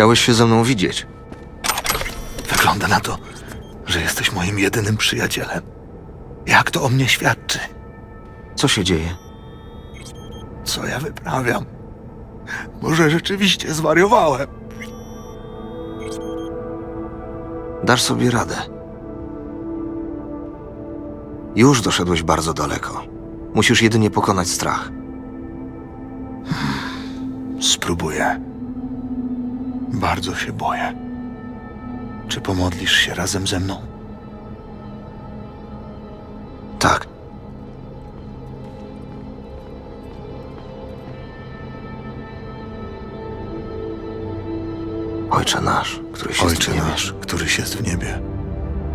Chciałeś się ze mną widzieć. Wygląda na to, że jesteś moim jedynym przyjacielem. Jak to o mnie świadczy? Co się dzieje? Co ja wyprawiam? Może rzeczywiście zwariowałem? Dasz sobie radę. Już doszedłeś bardzo daleko. Musisz jedynie pokonać strach. Spróbuję. Bardzo się boję. Czy pomodlisz się razem ze mną? Tak. Ojcze nasz, któryś jest Ojcze w niebie, nasz, któryś jest w niebie,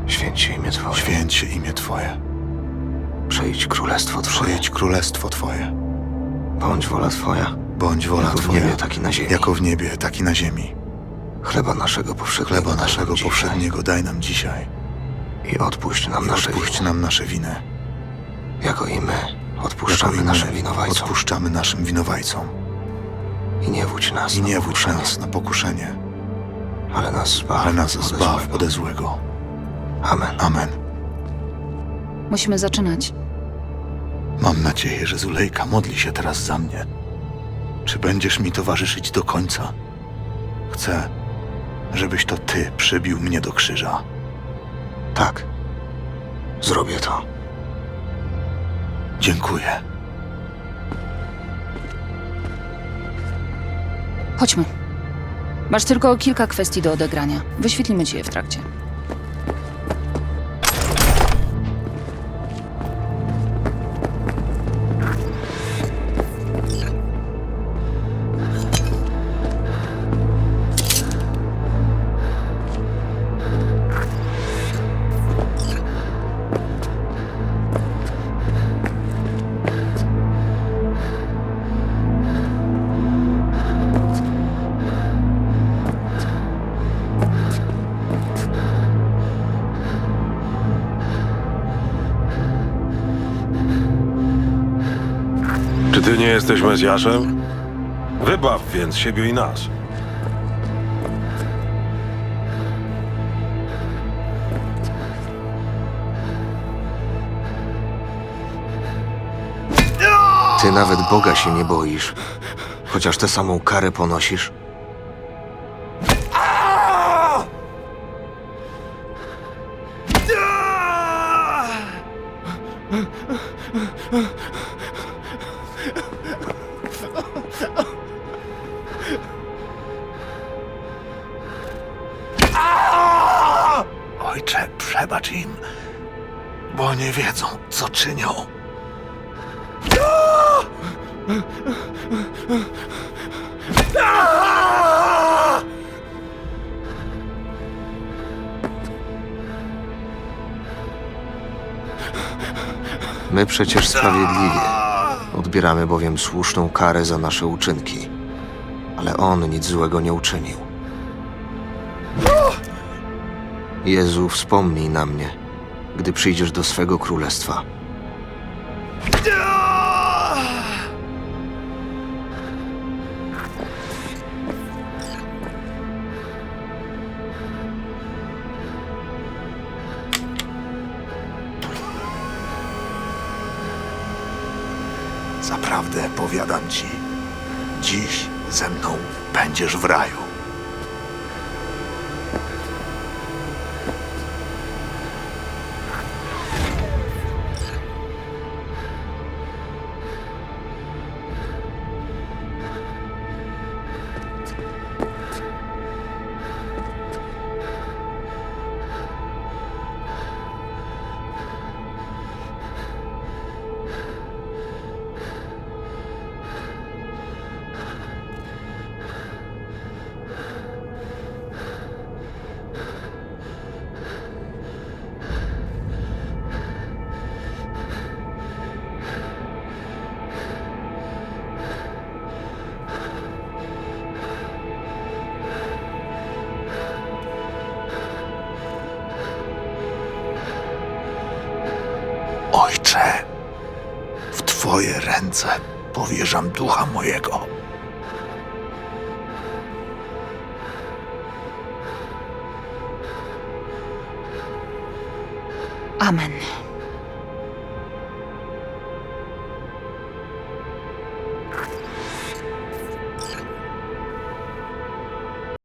święć się imię Twoje. święć się imię Twoje. Przyjdź królestwo Twoje. Przyjdź królestwo Twoje. Bądź wola Twoja, Bądź wola jako w Twoja, niebie, tak i na ziemi. jako w niebie, tak i na ziemi. Chleba naszego powszedniego Chleba daj nam naszego dzisiaj powszedniego daj nam dzisiaj. I odpuść nam I nasze odpuść winy, nam nasze winy. jako i my Jako odpuszczamy i my naszym winowajcom. odpuszczamy naszym winowajcom. I nie wódź nas I na nie wódź pokuszenie, nas na pokuszenie, ale nas zbaw, ale nas ode zbaw złego. ode złego. Amen. Amen. Musimy zaczynać. Mam nadzieję, że Zulejka modli się teraz za mnie. Czy będziesz mi towarzyszyć do końca? Chcę, żebyś to ty przybił mnie do krzyża. Tak. Zrobię to. Dziękuję. Chodźmy. Masz tylko kilka kwestii do odegrania. Wyświetlimy ci je w trakcie. Jesteś Mesjaszem? Wybaw więc siebie i nas. Ty nawet Boga się nie boisz, chociaż tę samą karę ponosisz. Przebacz im, bo nie wiedzą, co czynią. My przecież sprawiedliwie. Odbieramy bowiem słuszną karę za nasze uczynki. Ale on nic złego nie uczynił. Jezu, wspomnij na mnie, gdy przyjdziesz do swego królestwa. Zaprawdę powiadam ci, dziś ze mną będziesz w raju. Ojcze, w Twoje ręce powierzam ducha mojego. Amen.